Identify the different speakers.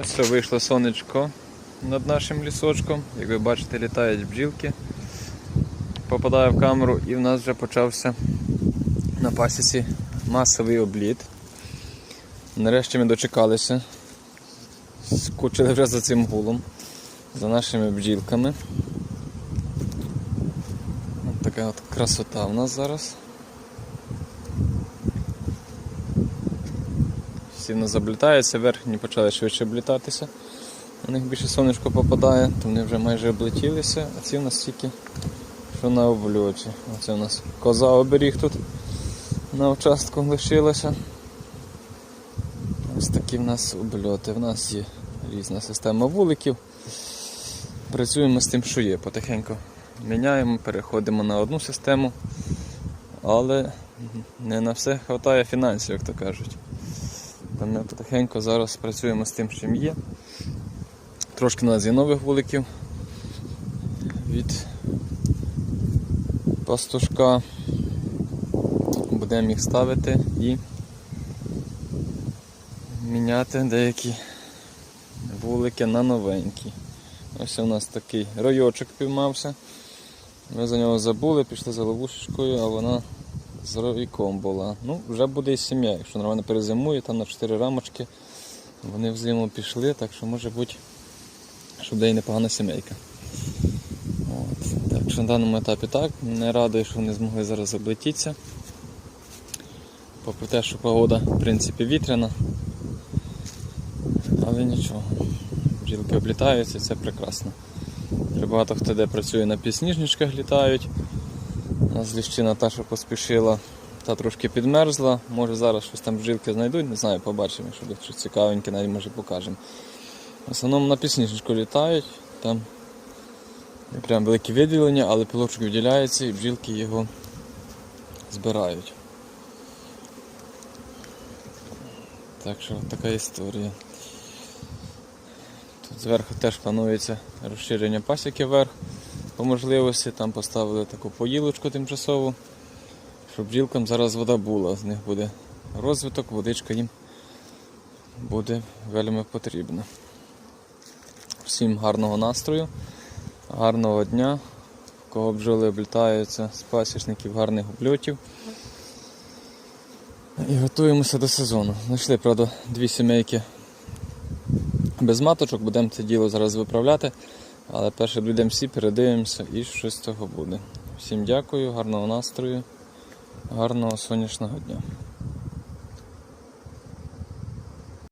Speaker 1: Ось це вийшло сонечко над нашим лісочком. Як ви бачите, літають бджілки. Попадає в камеру і в нас вже почався на пасіці масовий обліт. Нарешті ми дочекалися. Скучили вже за цим гулом, за нашими бджілками. От така от красота в нас зараз. В заблітаються, верхні почали швидше облітатися. У них більше сонечко попадає, то вони вже майже облетілися, а ці в нас тільки що на обльоті. Оце у нас коза оберіг тут на участку лишилася. Ось такі в нас обльоти. В нас є різна система вуликів. Працюємо з тим, що є. Потихеньку міняємо, переходимо на одну систему, але не на все вистачає фінансів, як то кажуть. Ми потихеньку зараз працюємо з тим, що є. Трошки у нас є нових вуликів від пастушка. Будемо їх ставити і міняти деякі вулики на новенькі. Ось у нас такий ройочок піймався. Ми за нього забули, пішли за ловушечкою, а вона з ройком була. Ну, вже буде і сім'я, якщо нормально перезимує, там на 4 рамочки вони в зиму пішли, так що може бути, що буде і непогана сімейка. От. Так що на даному етапі так. Не радий, що вони змогли зараз облетітися. Попри те, що погода в принципі вітряна. Але нічого. Бджілки облітаються, це прекрасно. Багато хто де працює на підсніжничках літають. У нас ліщина та, що поспішила, та трошки підмерзла. Може зараз щось там бджілки знайдуть, не знаю, побачимо, якщо щось цікавеньке, навіть може покажемо. В основному на підсніжничку літають, там прям великі виділення, але пилочок виділяється і бджілки його збирають. Так що така історія. Тут зверху теж планується розширення пасіки вверх по можливості. Там поставили таку поїлочку тимчасову, щоб бджілкам зараз вода була, з них буде розвиток, водичка їм буде вельми потрібна. Всім гарного настрою, гарного дня, кого бджоли облітаються з пасічників, гарних обльотів. І готуємося до сезону. Знайшли, правда, дві сімейки без маточок, будемо це діло зараз виправляти. Але перше будемо всі, передивимося і щось з цього буде. Всім дякую, гарного настрою, гарного сонячного дня.